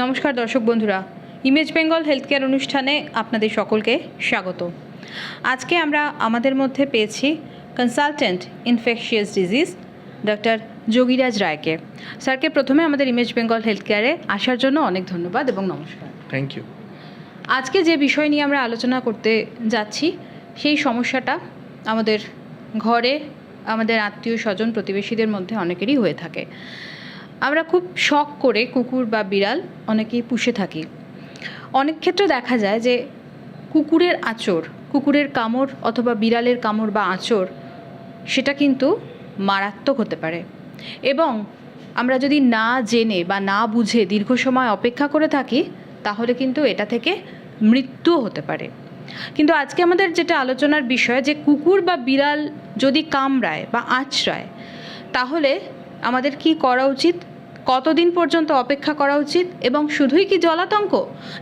নমস্কার দর্শক বন্ধুরা ইমেজ বেঙ্গল হেলথ কেয়ার অনুষ্ঠানে আপনাদের সকলকে স্বাগত। আজকে আমরা আমাদের মধ্যে পেয়েছি consultant infectious disease doctor Jogiraj রায়কে। স্যারকে প্রথমে আমাদের ইমেজ বেঙ্গল হেলথ কেয়ারে আসার জন্য অনেক ধন্যবাদ এবং নমস্কার। থ্যাংক ইউ আজকে যে বিষয় নিয়ে আমরা আলোচনা করতে যাচ্ছি সেই সমস্যাটা আমাদের ঘরে আমাদের আত্মীয় স্বজন প্রতিবেশীদের মধ্যে অনেকেরই হয়ে থাকে। আমরা খুব শখ করে কুকুর বা বিড়াল অনেকেই পুষে থাকি। অনেক ক্ষেত্রে দেখা যায় যে কুকুরের আঁচড়, কুকুরের কামড় অথবা বিড়ালের কামড় বা আঁচড়, সেটা কিন্তু মারাত্মক হতে পারে। এবং আমরা যদি না জেনে বা না বুঝে দীর্ঘ সময় অপেক্ষা করে থাকি, তাহলে কিন্তু এটা থেকে মৃত্যুও হতে পারে। কিন্তু আজকে আমাদের যেটা আলোচনার বিষয় যে কুকুর বা বিড়াল যদি কামড়ায় বা আঁচড়ায়, তাহলে আমাদের কি করা উচিত? কতদিন পর্যন্ত অপেক্ষা করা উচিত এবং শুধুই কি জলাতঙ্ক?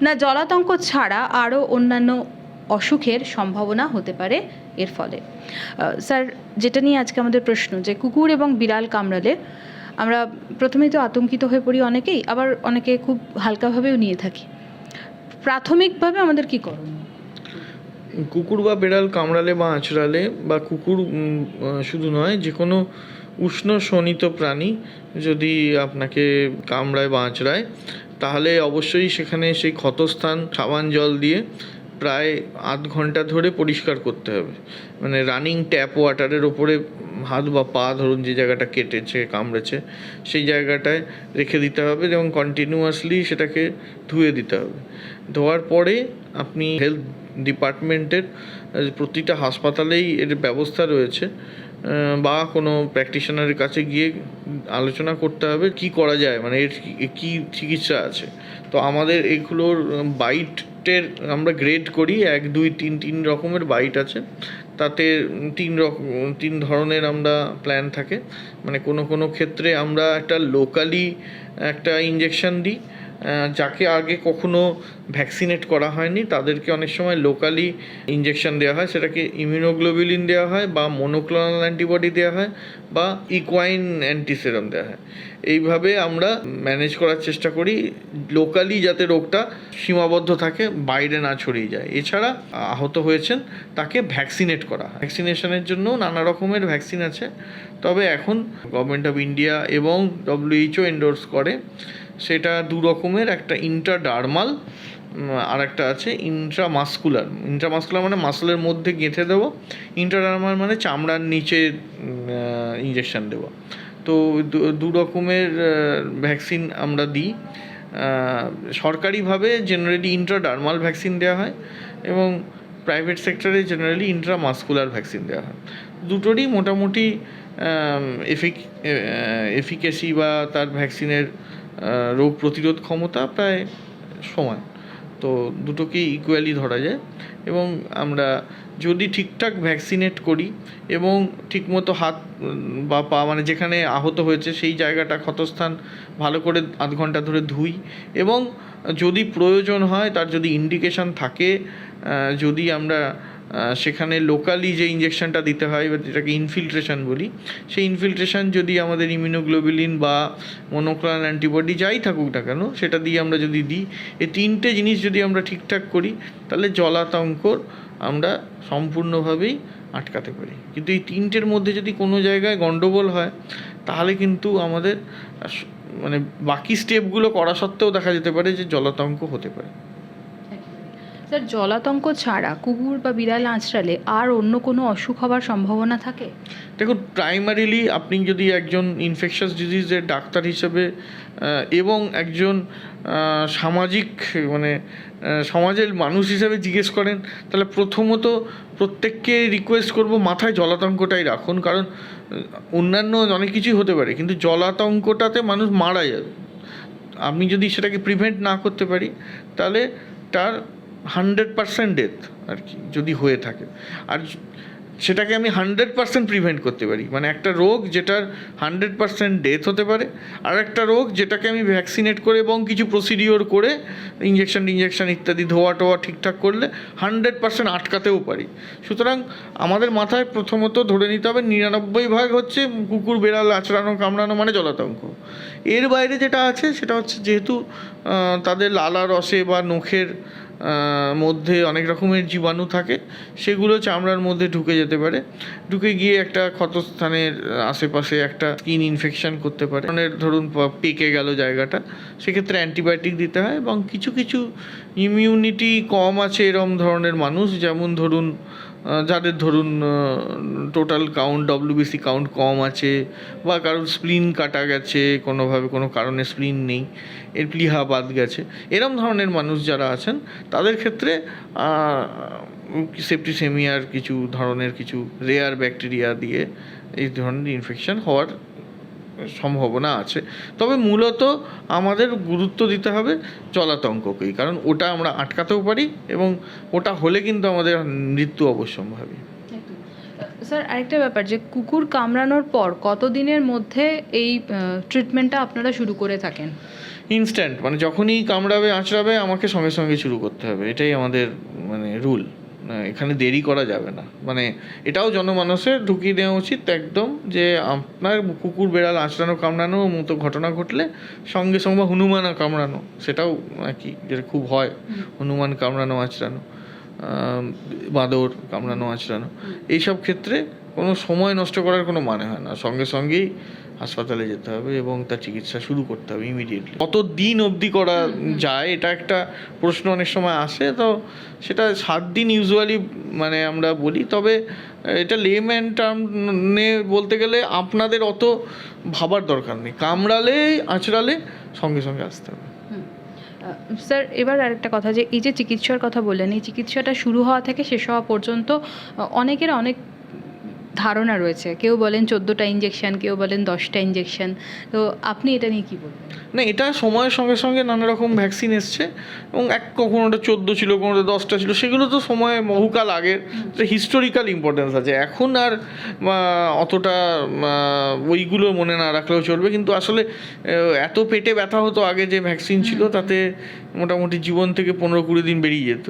না জলাতঙ্ক ছাড়া আরও অন্যান্য অসুখের সম্ভাবনা হতে পারে এর ফলে। স্যার, যেটা নিয়ে আজকে আমাদের প্রশ্ন, যে কুকুর এবং বিড়াল কামড়ালে আমরা প্রথমেই তো আতঙ্কিত হয়ে পড়ি অনেকেই, আবার অনেকে খুব হালকাভাবেও নিয়ে থাকি। প্রাথমিকভাবে আমাদের কি করণীয়? কুকুর বা বিড়াল কামড়ালে বা আঁচড়ালে বা কুকুর শুধু নয় যে কোনো উষ্ণ শোণিত প্রাণী যদি আপনাকে কামড়ায়, বাঁচড়ায়, তাহলে অবশ্যই সেখানে সেই ক্ষতস্থান, সাবান জল দিয়ে প্রায় আধ ঘণ্টা ধরে পরিষ্কার করতে হবে। মানে রানিং ট্যাপ ওয়াটারের ওপরে হাত বা পা ধরুন যে জায়গাটা কেটেছে, কামড়েছে, সেই জায়গাটায় রেখে দিতে হবে এবং কন্টিনিউয়াসলি সেটাকে ধুয়ে দিতে হবে। ধোয়ার পরে আপনি হেলথ ডিপার্টমেন্টের প্রতিটা হাসপাতালেই এর ব্যবস্থা রয়েছে। বা কোনো প্র্যাকটিশনারের কাছে গিয়ে আলোচনা করতে হবে কি করা যায় মানে এর কি- চিকিৎসা আছে। তো আমাদের এগুলোর বাইটের আমরা গ্রেড করি, এক, দুই, তিন তিন রকমের বাইট আছে। তাতে তিন রকম তিন ধরনের আমরা প্ল্যান থাকে। মানে কোনো কোনো ক্ষেত্রে আমরা একটা লোকালি একটা ইঞ্জেকশন দিই যাকে আগে কখনো ভ্যাকসিনেট করা হয়নি, তাদেরকে অনেক সময় লোকালি ইঞ্জেকশন দেওয়া হয়। সেটাকে ইমিউনোগ্লোবিলিন দেওয়া হয় বা মনোক্লোনাল অ্যান্টিবডি দেওয়া হয় বা ইকোয়াইন অ্যান্টিসেরাম দেওয়া হয়। এইভাবে আমরা ম্যানেজ করার চেষ্টা করি। লোকালি যাতে রোগটা সীমাবদ্ধ থাকে, বাইরে না ছড়িয়ে যায়। এছাড়া আহত হয়েছেন, তাকে ভ্যাকসিনেট করা ভ্যাকসিনেশনের জন্য নানা রকমের ভ্যাকসিন আছে। তবে এখন গভর্নমেন্ট অফ ইন্ডিয়া এবং ডব্লিউএইচও এন্ডোর্স করে। সেটা দু রকমের, একটা ইন্ট্রাডার্মাল আর একটা আছে ইন্ট্রামাস্কুলার ইন্ট্রামাস্কুলার মানে মাসলের মধ্যে গেঁথে দেবো ইন্ট্রাডার্মাল মানে চামড়ার নিচে ইঞ্জেকশন দেবো। তো দু- রকমের ভ্যাকসিন আমরা দিই। সরকারিভাবে জেনারেলি ইন্ট্রাডার্মাল ভ্যাকসিন দেওয়া হয় এবং প্রাইভেট সেক্টরে জেনারেলি ইন্ট্রামাস্কুলার ভ্যাকসিন দেওয়া হয়। দুটোরই মোটামুটি এফিক এফিকেসি বা তার ভ্যাকসিনের রোগ প্রতিরোধ ক্ষমতা প্রায় সমান। তো দুটোকেই ইকুয়ালি ধরা যায় এবং আমরা যদি ঠিকঠাক ভ্যাকসিনেট করি এবং ঠিকমতো হাত বা পা মানে যেখানে আহত হয়েছে সেই জায়গাটা ক্ষতস্থান ভালো করে আধ ঘণ্টা ধরে ধুই এবং যদি প্রয়োজন হয়, তার যদি ইন্ডিকেশন থাকে যদি আমরা সেখানে লোকালি যে ইঞ্জেকশনটা দিতে হয় যেটাকে ইনফিল্ট্রেশন বলি, সেই ইনফিল্ট্রেশন যদি আমাদের ইমিউনোগ্লোবিলিন বা মনোক্লোনাল অ্যান্টিবডি যাই থাকুক না কেন, সেটা দিয়ে আমরা যদি দিই, এই তিনটে জিনিস যদি আমরা ঠিকঠাক করি, তাহলে জলাতঙ্কর আমরা সম্পূর্ণভাবেই আটকাতে পারি। কিন্তু এই তিনটের মধ্যে যদি কোনো জায়গায় গণ্ডগোল হয়, তাহলে কিন্তু আমাদের মানে বাকি স্টেপগুলো করা সত্ত্বেও দেখা যেতে পারে যে জলাতঙ্ক হতে পারে। স্যার জলাতঙ্ক ছাড়া কুকুর বা বিড়াল আঁচড়ালে আর অন্য কোনো অসুখ হওয়ার সম্ভাবনা থাকে? দেখুন প্রাইমারিলি আপনি যদি একজন ইনফেকশাস ডিজিজের ডাক্তার হিসেবে এবং একজন সামাজিক মানে সমাজের মানুষ হিসেবে জিজ্ঞেস করেন, তাহলে প্রথমত প্রত্যেককে রিকোয়েস্ট করব মাথায় জলাতঙ্কটাই রাখুন। কারণ অন্যান্য অনেক কিছুই হতে পারে, কিন্তু জলাতঙ্কটাতে মানুষ মারা যাবে। আমি যদি সেটাকে প্রিভেন্ট না করতে পারি, তাহলে তার হান্ড্রেড পারসেন্ট ডেথ আর কি, যদি হয়ে থাকে। আর সেটাকে আমি হান্ড্রেড পার্সেন্ট প্রিভেন্ট করতে পারি। মানে একটা রোগ যেটার হান্ড্রেড পার্সেন্ট ডেথ হতে পারে, আর একটা রোগ যেটাকে আমি ভ্যাকসিনেট করে এবং কিছু প্রসিডিওর করে ইঞ্জেকশন ইঞ্জেকশন ইত্যাদি ধোয়া টোয়া ঠিকঠাক করলে হান্ড্রেড পার্সেন্ট আটকাতেও পারি। সুতরাং আমাদের মাথায় প্রথমত ধরে নিতে হবে, নিরানব্বই ভাগ হচ্ছে কুকুর, বেড়াল আচড়ানো কামড়ানো মানে জলাতঙ্ক। এর বাইরে যেটা আছে সেটা হচ্ছে যেহেতু তাদের লালা রসে বা নখের মধ্যে অনেক রকমের জীবাণু থাকে, সেগুলো চামড়ার মধ্যে ঢুকে যেতে পারে। ঢুকে গিয়ে একটা ক্ষতস্থানের আশেপাশে একটা স্কিন ইনফেকশন করতে পারে। মানে ধরুন পেকে গেল জায়গাটা, সেক্ষেত্রে অ্যান্টিবায়োটিক দিতে হয় এবং কিছু কিছু ইমিউনিটি কম আছে এরম ধরনের মানুষ। যেমন ধরুন যাদের ধরুন টোটাল কাউন্ট ডব্লিউবিসি কাউন্ট কম আছে বা কারোর স্প্লিন কাটা গেছে, কোনোভাবে কোনো কারণে স্প্লিন নেই, এর প্লিহা বাদ গেছে, এরম ধরনের মানুষ যারা আছেন, তাদের ক্ষেত্রে সেফটি সেমিয়ার কিছু ধরনের কিছু রেয়ার ব্যাকটেরিয়া দিয়ে এই ধরনের ইনফেকশন হওয়ার সম্ভাবনা আছে। তবে মূলত আমাদের গুরুত্ব দিতে হবে জলাতঙ্ককেই কারণ ওটা আমরা আটকাতেও পারি এবং ওটা হলে কিন্তু আমাদের মৃত্যু অবশ্যম্ভাবী। স্যার আরেকটা ব্যাপার যে কুকুর কামড়ানোর পর কতদিনের মধ্যে এই ট্রিটমেন্টটা আপনারা শুরু করে থাকেন? ইনস্ট্যান্ট মানে যখনই কামড়াবে আঁচড়াবে আমাকে সঙ্গে সঙ্গে শুরু করতে হবে। এটাই আমাদের মানে রুল এখানে দেরি করা যাবে না। মানে এটাও জনমানসে ঢুকিয়ে দেওয়া উচিত একদম যে আপনার কুকুর বেড়াল আঁচড়ানো কামড়ানো মতো ঘটনা ঘটলে সঙ্গে সঙ্গে হনুমান কামড়ানো সেটাও আর কি যেটা খুব হয় হনুমান কামড়ানো আঁচড়ানো বাঁদর কামড়ানো আঁচড়ানো। এইসব ক্ষেত্রে কোনো সময় নষ্ট করার কোনো মানে হয় না। সঙ্গে সঙ্গেই হাসপাতালে যেতে হবে এবং তার চিকিৎসা শুরু করতে হবে ইমিডিয়েটলি কত দিন অবধি করা যায় এটা একটা প্রশ্ন অনেক সময় আসে তো সেটা সাত দিন ইউজুয়ালি মানে আমরা বলি তবে এটা লেম লেম্যান টার্মে বলতে গেলে আপনাদের অত ভাবার দরকার নেই কামড়ালে আঁচড়ালে সঙ্গে সঙ্গে আসতে হবে। স্যার এবার আরেকটা কথা যে এই যে চিকিৎসার কথা বললেন এই চিকিৎসাটা শুরু হওয়া থেকে শেষ হওয়া পর্যন্ত অনেকের অনেক ধারণা রয়েছে। কেউ বলেন চোদ্দোটা ইঞ্জেকশন কেউ বলেন দশটা ইঞ্জেকশন তো আপনি এটা নিয়ে কি বলবেন? না এটা সময়ের সঙ্গে সঙ্গে নানা রকম ভ্যাকসিন এসছে এবং এক কোনোটা চোদ্দ ছিল কোনোটা দশটা ছিল সেগুলো তো সময় বহুকাল আগের। হিস্টোরিক্যাল ইম্পর্টেন্স আছে। এখন আর অতটা ওইগুলো মনে না রাখলেও চলবে। কিন্তু আসলে এত পেটে ব্যথা হতো আগে যে ভ্যাকসিন ছিল তাতে মোটামুটি জীবন থেকে পনেরো কুড়ি দিন বেরিয়ে যেত।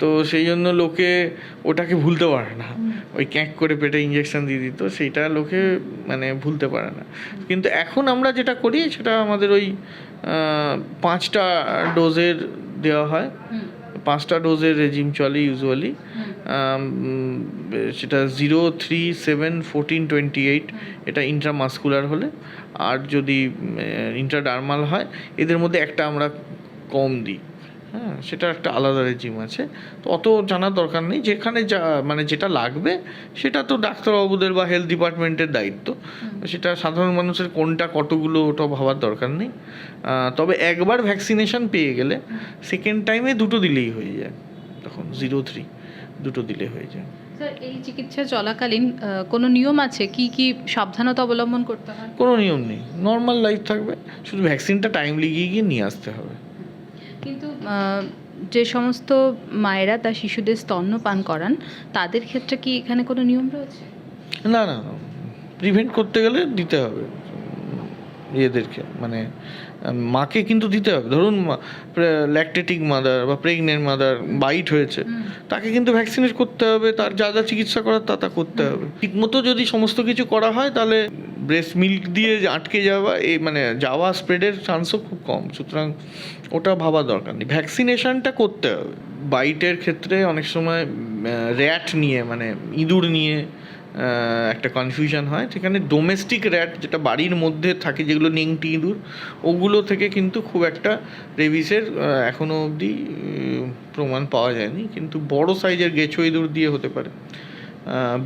তো সেই জন্য লোকে ওটাকে ভুলতে পারে না। ওই ক্যাঁক করে পেটে ইঞ্জেকশন দিয়ে দিত সেইটা লোকে মানে ভুলতে পারে না। কিন্তু এখন আমরা যেটা করি সেটা আমাদের ওই পাঁচটা ডোজের দেওয়া হয়। পাঁচটা ডোজের রেজিম চলে ইউজুয়ালি সেটা zero three seven fourteen twenty eight এটা ইন্ট্রামাস্কুলার হলে। আর যদি ইন্ট্রাডার্মাল হয় এদের মধ্যে একটা আমরা কম দিই। হ্যাঁ সেটা একটা আলাদা রেজিম আছে। তো অত জানার দরকার নেই। যেখানে যা মানে যেটা লাগবে সেটা তো ডাক্তারবাবুদের বা হেলথ ডিপার্টমেন্টের দায়িত্ব। সেটা সাধারণ মানুষের কোনটা কতগুলো ওটা ভাবার দরকার নেই। তবে একবার ভ্যাকসিনেশন পেয়ে গেলে সেকেন্ড টাইমে দুটো দিলেই হয়ে যায়। তখন জিরো থ্রি দুটো দিলে হয়ে যায়। স্যার এই চিকিৎসা চলাকালীন কোনো নিয়ম আছে? কি কি সাবধানতা অবলম্বন করতে হয়? কোনো নিয়ম নেই। নর্মাল লাইফ থাকবে। শুধু ভ্যাকসিনটা টাইমলি গিয়ে গিয়ে নিয়ে আসতে হবে। কিন্তু যে সমস্ত মায়েরা তার শিশুদের স্তন্যপান করান, তাদের ক্ষেত্রে কি এখানে কোনো নিয়ম রয়েছে? না না প্রিভেন্ট করতে গেলে দিতে হবে। ইয়েদেরকে মানে মাকে কিন্তু দিতে হবে। ধরুন ল্যাকটেটিক মাদার বা প্রেগনেন্ট মাদার বাইট হয়েছে তাকে কিন্তু ভ্যাকসিনেট করতে হবে তার যা যা চিকিৎসা করার তা তা করতে হবে। ঠিকমতো যদি সমস্ত কিছু করা হয় তাহলে ব্রেস্ট মিল্ক দিয়ে আটকে যাওয়া এই মানে যাওয়া স্প্রেডের চান্সও খুব কম। সুতরাং ওটা ভাবা দরকার নেই। ভ্যাকসিনেশনটা করতে হবে। বাইটের ক্ষেত্রে অনেক সময় র্যাট নিয়ে মানে ইঁদুর নিয়ে একটা কনফিউশন হয়। সেখানে ডোমেস্টিক র্যাট যেটা বাড়ির মধ্যে থাকে, যেগুলো নেংটি ইঁদুর ওগুলো থেকে কিন্তু খুব একটা রেবিসের এখনও অবধি প্রমাণ পাওয়া যায়নি। কিন্তু বড় সাইজের গেছো ইঁদুর দিয়ে হতে পারে।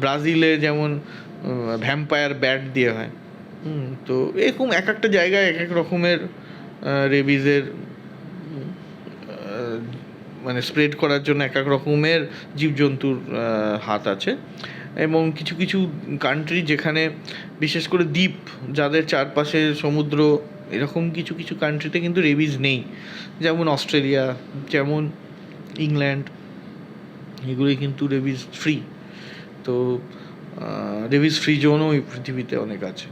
ব্রাজিলে যেমন ভ্যাম্পায়ার ব্যাট দিয়ে হয়। তো এরকম এক একটা জায়গায় এক এক রকমের রেবিজের মানে স্প্রেড করার জন্য এক এক রকমের জীবজন্তুর হাত আছে। এবং কিছু কিছু কান্ট্রি যেখানে বিশেষ করে দ্বীপ যাদের চারপাশে সমুদ্র এরকম কিছু কিছু কান্ট্রিতে কিন্তু রেবিজ নেই। যেমন অস্ট্রেলিয়া যেমন ইংল্যান্ড এগুলোই কিন্তু রেবিজ ফ্রি তো রেবিজ ফ্রি জোনও এই পৃথিবীতে অনেক আছে।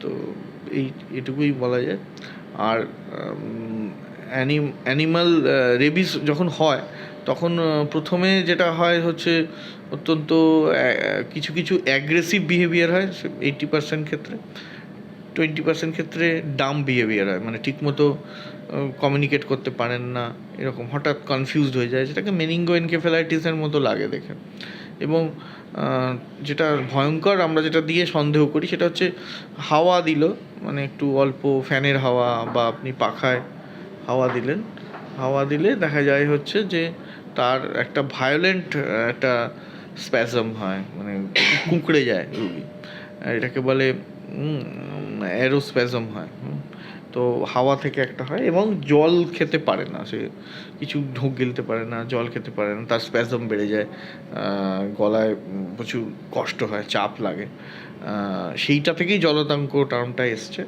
তো এই এটুকুই বলা যায়। আর অ্যানিমাল রেবিস যখন হয় তখন প্রথমে যেটা হয় হচ্ছে অত্যন্ত কিছু কিছু অ্যাগ্রেসিভ বিহেভিয়ার হয় এইটি পার্সেন্ট ক্ষেত্রে। টোয়েন্টি পার্সেন্ট ক্ষেত্রে ডাম বিহেভিয়ার হয় মানে ঠিকমতো কমিউনিকেট করতে পারেন না, এরকম হঠাৎ কনফিউজড হয়ে যায়। যেটাকে মেনিঙ্গো এনকেফেলাইটিসের মতো লাগে দেখে। এবং যেটা ভয়ঙ্কর, আমরা যেটা দিয়ে সন্দেহ করি, সেটা হচ্ছে হাওয়া দিল মানে একটু অল্প ফ্যানের হাওয়া বা আপনি পাখায় হাওয়া দিলেন। হাওয়া দিলে দেখা যায় হচ্ছে যে তার একটা ভায়োলেন্ট একটা স্প্যাজম হয় মানে কুঁকড়ে যায় রুগী। এটাকে বলে অ্যারোস্প্যাজম হয়। তো হাওয়া থেকে একটা হয় এবং জল খেতে পারে না, সে কিছু ঢোক গিলতে পারে না, জল খেতে পারে না, তার স্প্যাজম বেড়ে যায় গলায় প্রচুর কষ্ট হয়, চাপ লাগে। সেইটা থেকেই জলাতঙ্ক টার্মটা এসছে।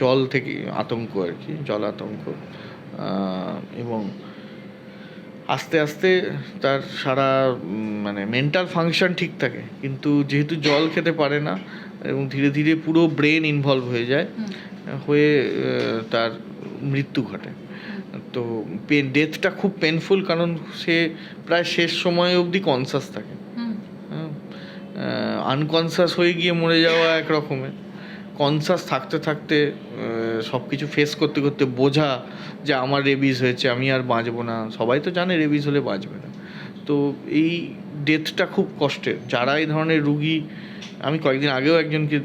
জল থেকে আতঙ্ক আর কি জল আতঙ্ক এবং আস্তে আস্তে তার সারা মানে মেন্টাল ফাংশন ঠিক থাকে। কিন্তু যেহেতু জল খেতে পারে না এবং ধীরে ধীরে পুরো ব্রেন ইনভলভ হয়ে যায় হয়ে তার মৃত্যু ঘটে। তো পেন ডেথটা খুব পেনফুল কারণ সে প্রায় শেষ সময় অবধি কনসাস থাকে। আনকনসাস হয়ে গিয়ে মরে যাওয়া এক রকমের কনসাস থাকতে থাকতে সব কিছু ফেস করতে করতে বোঝা যে আমার রেবিস হয়েছে আমি আর বাঁচবো না। সবাই তো জানে রেবিস হলে বাঁচবে না। তো এই ডেথটা খুব কষ্টের। যারা এই ধরনের রুগী আমি কয়েকদিন আগেও একজনকে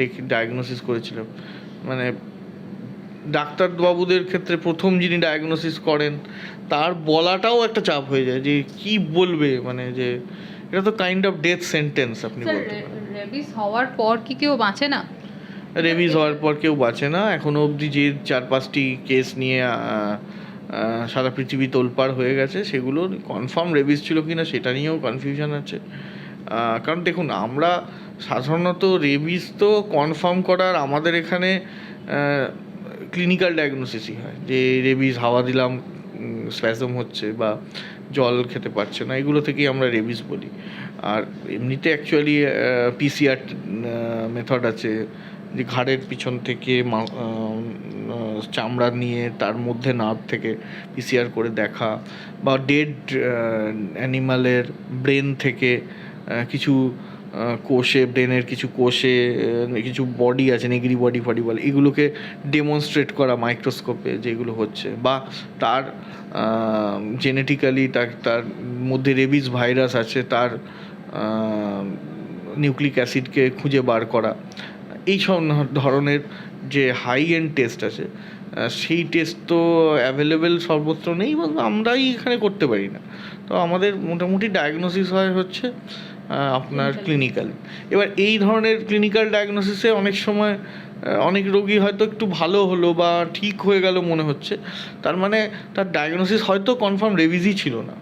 দেখি ডায়াগনোসিস করেছিলাম। মানে ডাক্তারবাবুদের ক্ষেত্রে প্রথম যিনি ডায়াগনোসিস করেন তার বলাটাও একটা চাপ হয়ে যায় যে কি বলবে? মানে যে এটা তো কাইন্ড অফ ডেথ সেন্টেন্স আপনি বলতে পারেন। রেবিস হওয়ার পর কি কেউ বাঁচে না? রেবিজ হওয়ার পর কেউ বাঁচে না। এখনও অবধি যে চার পাঁচটি কেস নিয়ে সারা পৃথিবী তোলপাড় হয়ে গেছে, সেগুলো কনফার্ম রেবিজ ছিল কিনা সেটা নিয়েও কনফিউশন আছে। কারণ দেখুন, আমরা সাধারণত রেবিজ তো কনফার্ম করার আমাদের এখানে ক্লিনিক্যাল ডায়াগনোসিসই হয়। যে রেবিজ হাওয়া দিলাম স্প্যাজম হচ্ছে বা জল খেতে পারছে না, এগুলো থেকেই আমরা রেবিজ বলি। আর এমনিতে অ্যাকচুয়ালি পিসিআর মেথড আছে যে ঘাড়ের পিছন থেকে চামড়া নিয়ে তার মধ্যে নার্ভ থেকে পিসিআর করে দেখা বা ডেড অ্যানিমালের ব্রেন থেকে কিছু কোষে ব্রেনের কিছু কোষে কিছু বডি আছে নেগরি বডি ফডি বলে এগুলোকে ডেমনস্ট্রেট করা মাইক্রোস্কোপে যেগুলো হচ্ছে বা তার জেনেটিক্যালি তার তার মধ্যে রেবিস ভাইরাস আছে, তার নিউক্লিক অ্যাসিডকে খুঁজে বার করা। এই সব ধরনের যে হাই এন্ড টেস্ট আছে সেই টেস্ট তো অ্যাভেলেবেল সর্বত্র নেই এবং আমরাই এখানে করতে পারি না। তো আমাদের মোটামুটি ডায়াগনোসিস হয় হচ্ছে আপনার ক্লিনিক্যালি এবার এই ধরনের ক্লিনিক্যাল ডায়াগনোসিসে অনেক সময় অনেক রোগী হয়তো একটু ভালো হলো বা ঠিক হয়ে গেল মনে হচ্ছে তার মানে তার ডায়াগনোসিস হয়তো কনফার্ম রেভিজই ছিল না।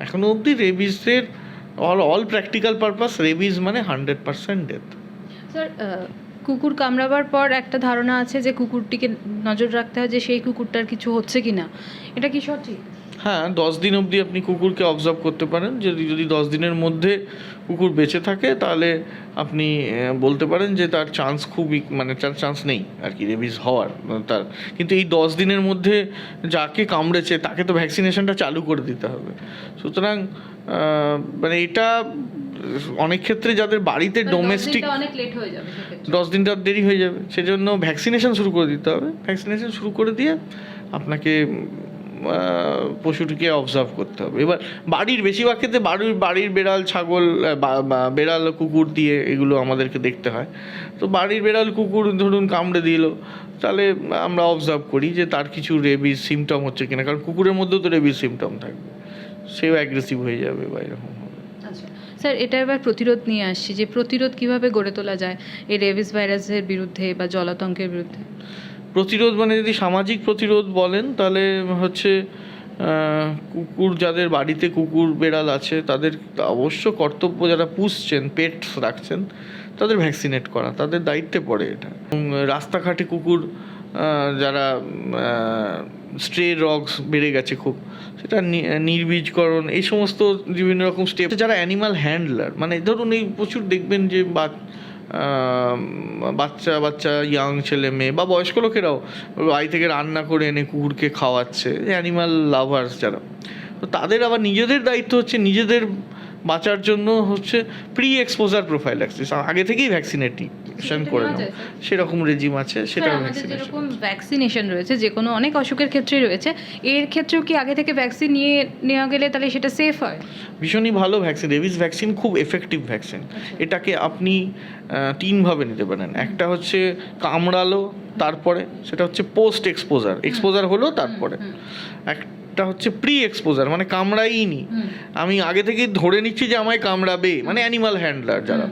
এখনও অবধি রেবিসের all all practical purpose rabies মানে হান্ড্রেড পার্সেন্ট ডেথ স্যার কুকুর কামড়াবার পর একটা ধারণা আছে যে কুকুরটিকে নজর রাখতে হয় যে সেই কুকুরটার কিছু হচ্ছে কি না এটা কি সঠিক? হ্যাঁ দশ দিন অবধি আপনি কুকুরকে অবজার্ভ করতে পারেন। যদি যদি দশ দিনের মধ্যে কুকুর বেঁচে থাকে, তাহলে আপনি বলতে পারেন যে তার চান্স খুবই মানে তার চান্স নেই আর কি রেবিস হওয়ার তার। কিন্তু এই দশ দিনের মধ্যে যাকে কামড়েছে, তাকে তো ভ্যাকসিনেশনটা চালু করে দিতে হবে। সুতরাং মানে এটা অনেক ক্ষেত্রে যাদের বাড়িতে ডোমেস্টিক অনেক লেট হয়ে যাবে সেক্ষেত্রে। দশ দিনটা দেরি হয়ে যাবে সেজন্য ভ্যাকসিনেশন শুরু করে দিতে হবে। ভ্যাকসিনেশন শুরু করে দিয়ে আপনাকে পশুটিকে অবজার্ভ করতে হবে। এবার বাড়ির বেশিরভাগ ক্ষেত্রে বাড়ির বাড়ির বেড়াল ছাগল বেড়াল কুকুর দিয়ে এগুলো আমাদেরকে দেখতে হয়। তো বাড়ির বেড়াল কুকুর ধরুন কামড়ে দিল তাহলে আমরা অবজার্ভ করি যে তার কিছু রেবিস সিমটম হচ্ছে কিনা। কারণ কুকুরের মধ্যেও তো রেবিস সিমটম থাকবে। সেও অ্যাগ্রেসিভ হয়ে যাবে বা এরকম। স্যার, এটা এবার প্রতিরোধ নিয়ে আসছি যে প্রতিরোধ কীভাবে গড়ে তোলা যায় এই রেবিস ভাইরাসের বিরুদ্ধে বা জলাতঙ্কের বিরুদ্ধে? প্রতিরোধ মানে যদি সামাজিক প্রতিরোধ বলেন, তাহলে হচ্ছে কুকুর যাদের বাড়িতে কুকুর বেড়াল আছে, তাদের অবশ্য কর্তব্য যারা পুষছেন, পেট রাখছেন, তাদের ভ্যাকসিনেট করা, তাদের দায়িত্বে পড়ে এটা। রাস্তাঘাটে কুকুর যারা স্ট্রে রগস বেড়ে গেছে খুব, সেটা নির্বীজকরণ, এই সমস্ত বিভিন্ন রকম স্টেপ যারা অ্যানিমাল হ্যান্ডলার মানে ধরুন এই প্রচুর দেখবেন যে বা বাচ্চা বাচ্চা ইয়াং ছেলে, মেয়ে বা বয়স্ক লোকেরাও বাড়ি থেকে রান্না করে এনে কুকুরকে খাওয়াচ্ছে অ্যানিমাল লাভার্স যারা। তো তাদের আবার নিজেদের দায়িত্ব হচ্ছে নিজেদের বাঁচার জন্য হচ্ছে প্রি এক্সপোজার প্রোফাইল আগে থেকেই ভ্যাকসিনেটিং সেটা করে স্যার? সেরকম রেজিম আছে সেটা ভ্যাকসিনেশন ভ্যাকসিনেশন রয়েছে যে কোনো অনেক অসুখের ক্ষেত্রেই রয়েছে এর ক্ষেত্রেও কি আগে থেকে ভ্যাকসিন নিয়ে নেওয়া গেলে তাহলে সেটা সেফ হয়? ভীষণই ভালো ভ্যাকসিন রেবিস ভ্যাকসিন খুব এফেক্টিভ ভ্যাকসিন এটাকে আপনি তিনভাবে নিতে পারেন। একটা হচ্ছে কামড়ালো তারপরে সেটা হচ্ছে পোস্ট এক্সপোজার এক্সপোজার হলো তারপরে। এক একটা হচ্ছে প্রি এক্সপোজার মানে কামড়াইনি। আমি আগে থেকেই ধরে নিচ্ছি যে আমায় কামড়াবে মানে অ্যানিমাল হ্যান্ডলার যারা।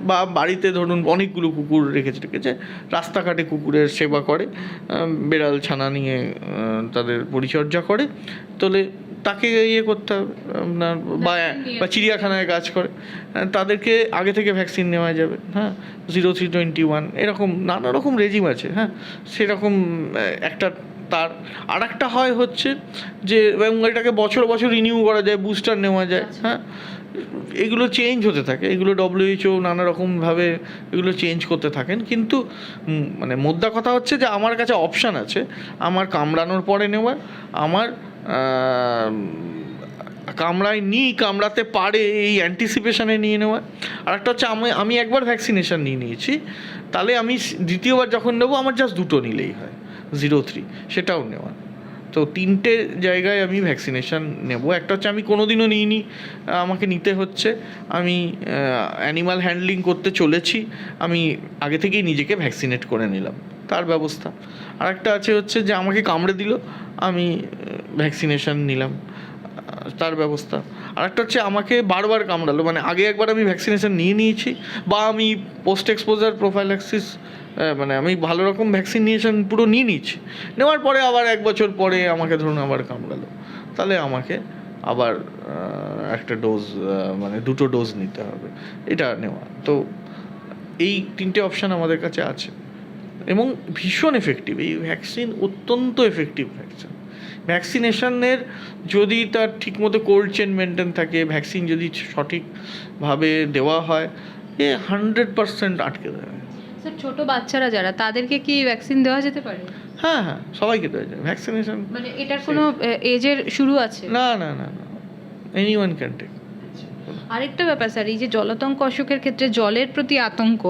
বা বাড়িতে ধরুন অনেকগুলো কুকুর রেখেছে রেখেছে রাস্তাঘাটে কুকুরের সেবা করে বেড়াল ছানা নিয়ে তাদের পরিচর্যা করে। তাহলে তাকে ইয়ে করতে হবে আপনার বা বা চিড়িয়াখানায় কাজ করে। তাদেরকে আগে থেকে ভ্যাকসিন নেওয়া যাবে হ্যাঁ? জিরো থ্রি টোয়েন্টি ওয়ান এরকম নানা রকম রেজিম আছে হ্যাঁ? সেরকম একটা তার। আর একটা হয় হচ্ছে যে এবং এটাকে বছর বছর রিনিউ করা যায় বুস্টার নেওয়া যায় হ্যাঁ? এগুলো চেঞ্জ হতে থাকে, এগুলো ডব্লিউএইচও নানা রকমভাবে এগুলো চেঞ্জ করতে থাকেন, কিন্তু মানে মোদ্দা কথা হচ্ছে যে আমার কাছে অপশান আছে, আমার কামড়ানোর পরে নেওয়ার, আমার কামড়ায় নি, কামড়াতে পারে এই অ্যান্টিসিপেশানে নিয়ে নেওয়া আর একটা হচ্ছে আমি আমি একবার ভ্যাকসিনেশন নিয়ে নিয়েছি, তাহলে আমি দ্বিতীয়বার যখন নেব, আমার জাস্ট দুটো নিলেই হয় জিরো থ্রি সেটাও নেওয়া তো তিনটে জায়গায় আমি ভ্যাকসিনেশান নেব। একটা হচ্ছে আমি কোনোদিনও নিইনি, আমাকে নিতে হচ্ছে। আমি অ্যানিমাল হ্যান্ডলিং করতে চলেছি। আমি আগে থেকেই নিজেকে ভ্যাকসিনেট করে নিলাম। তার ব্যবস্থা। আর একটা আছে হচ্ছে যে আমাকে কামড়ে দিল, আমি ভ্যাকসিনেশান নিলাম। তার ব্যবস্থা। আর একটা হচ্ছে আমাকে বারবার কামড়ালো মানে আগে একবার আমি ভ্যাকসিনেশন নিয়ে নিয়েছি, বা আমি পোস্ট এক্সপোজার প্রোফাইল্যাক্সিস মানে আমি ভালো রকম ভ্যাকসিনেশন পুরো নিয়ে নিচ্ছি নেওয়ার পরে আবার এক বছর পরে আমাকে ধরুন আবার কামড়ালো। তাহলে আমাকে আবার একটা ডোজ মানে দুটো ডোজ নিতে হবে। এটা নেওয়া। তো এই তিনটে অপশান আমাদের কাছে আছে। এবং ভীষণ এফেক্টিভ এই ভ্যাকসিন অত্যন্ত এফেক্টিভ ভ্যাকসিন ভ্যাকসিনেশনের যদি তার ঠিকমতো কোল্ড চেন মেনটেন থাকে ভ্যাকসিন যদি সঠিকভাবে দেওয়া হয় এ হান্ড্রেড পার্সেন্ট আটকে দেবে। স্যার ছোট বাচ্চারা যারা তাদেরকে কি ভ্যাকসিন দেওয়া যেতে পারে? হ্যাঁ হ্যাঁ সবাইকে দেওয়া যায়। ভ্যাকসিনেশন মানে এটার কোনো এজের শুরু আছে? না না না না এনি ওয়ান ক্যান টেক আরেকটা ব্যাপার স্যার এই যে জলাতঙ্ক অসুখের ক্ষেত্রে জলের প্রতি আতঙ্ক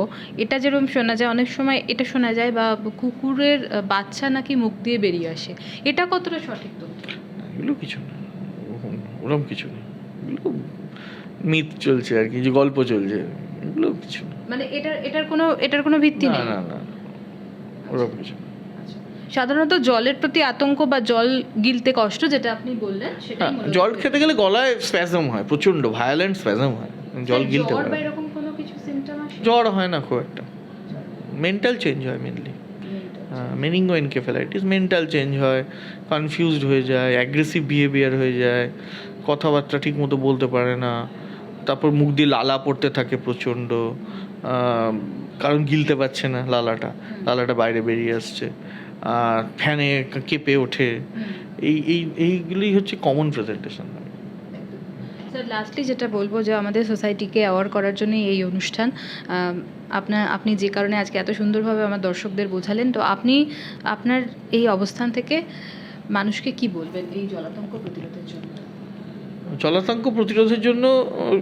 এটা যেরকম শোনা যায় অনেক সময় এটা শোনা যায় বা কুকুরের বাচ্চা নাকি মুখ দিয়ে বেরিয়ে আসে এটা কতটা সঠিক তথ্য? এগুলো কিছু না ওরকম কিছু নেই এগুলো মিথ চলছে আর কি যে গল্প চলছে এগুলো কিছু না। মানে এটার এটার কোনো এটার কোনো ভিত্তি না নেই? না না ওরকম কিছু না। সাধারণত জলের প্রতি আতঙ্ক বা জল গিলতে কষ্ট যেটা আপনি বললেন সেটাই হ্যাঁ জল খেতে গেলে গলায় স্প্যাজম হয় প্রচণ্ড ভায়োলেন্ট স্প্যাজম হয়। জল গিলতে পারে। এরকম কোনো কিছু সিমটম আসে? জ্বর হয় না খুব একটা। মেন্টাল চেঞ্জ হয় মেনলি মেনিঙ্গো এনকেফেলাইটিস মেন্টাল চেঞ্জ হয় কনফিউজড হয়ে যায় অ্যাগ্রেসিভ বিহেভিয়ার হয়ে যায় কথাবার্তা ঠিক মতো বলতে পারে না তারপর মুখ দিয়ে লালা পড়তে থাকে প্রচণ্ড কারণ গিলতে পারছে না লালাটা। লালাটা বাইরে বেরিয়ে আসছে। ফ্যানে কেঁপে ওঠে। এই এই এইগুলি হচ্ছে কমন প্রেজেন্টেশন স্যার লাস্টলি যেটা বলব যে আমাদের সোসাইটিকে অ্যাওয়ার করার জন্য এই অনুষ্ঠান। আপনার আপনি যে কারণে আজকে এত সুন্দরভাবে আমার দর্শকদের বোঝালেন তো আপনি আপনার এই অবস্থান থেকে মানুষকে কি বলবেন এই জলাতঙ্ক প্রতিরোধের জন্য? জলাতঙ্ক প্রতিরোধের জন্য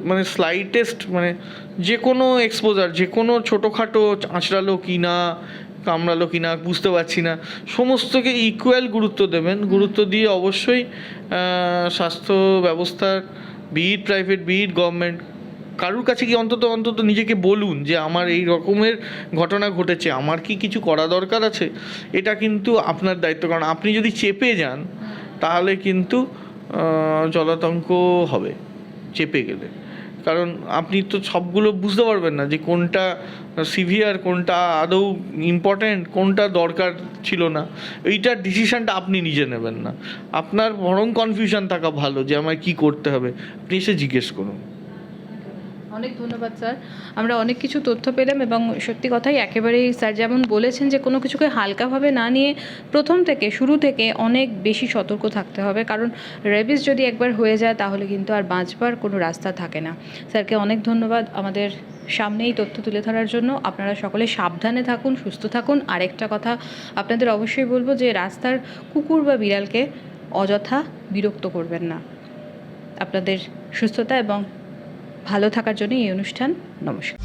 মানে স্লাইটেস্ট মানে যে কোনো এক্সপোজার যে কোনো ছোটোখাটো আঁচড়ালো কি না কামড়ালো কি না বুঝতে পারছি না। সমস্তকে ইকুয়াল গুরুত্ব দেবেন। গুরুত্ব দিয়ে অবশ্যই স্বাস্থ্য ব্যবস্থার বিট প্রাইভেট বিট গভর্নমেন্ট কারুর কাছে কি অন্তত অন্তত নিজেকে বলুন যে আমার এই রকমের ঘটনা ঘটেছে, আমার কি কিছু করা দরকার আছে? এটা কিন্তু আপনার দায়িত্ব। কারণ আপনি যদি চেপে যান, তাহলে কিন্তু জলাতঙ্ক হবে, চেপে গেলে। কারণ আপনি তো সবগুলো বুঝতে পারবেন না যে কোনটা সিভিয়ার কোনটা আদৌ ইম্পর্ট্যান্ট কোনটা দরকার ছিল না। এইটার ডিসিশানটা আপনি নিজে নেবেন না। আপনার বরং কনফিউশন থাকা ভালো যে আমায় কি করতে হবে। আপনি এসে জিজ্ঞেস করুন। অনেক ধন্যবাদ, স্যার। আমরা অনেক কিছু তথ্য পেলাম এবং সত্যি কথাই একেবারেই স্যার যেমন বলেছেন যে কোনো কিছুকে হালকাভাবে না নিয়ে প্রথম থেকে শুরু থেকে অনেক বেশি সতর্ক থাকতে হবে। কারণ রেবিস যদি একবার হয়ে যায় তাহলে কিন্তু আর বাঁচবার কোনো রাস্তা থাকে না। স্যারকে অনেক ধন্যবাদ আমাদের সামনে এই তথ্য তুলে ধরার জন্য। আপনারা সকলে সাবধানে থাকুন, সুস্থ থাকুন। আরেকটা কথা আপনাদের অবশ্যই বলব যে রাস্তার কুকুর বা বিড়ালকে অযথা বিরক্ত করবেন না। আপনাদের সুস্থতা এবং ভালো থাকার জন্য এই অনুষ্ঠান। নমস্কার।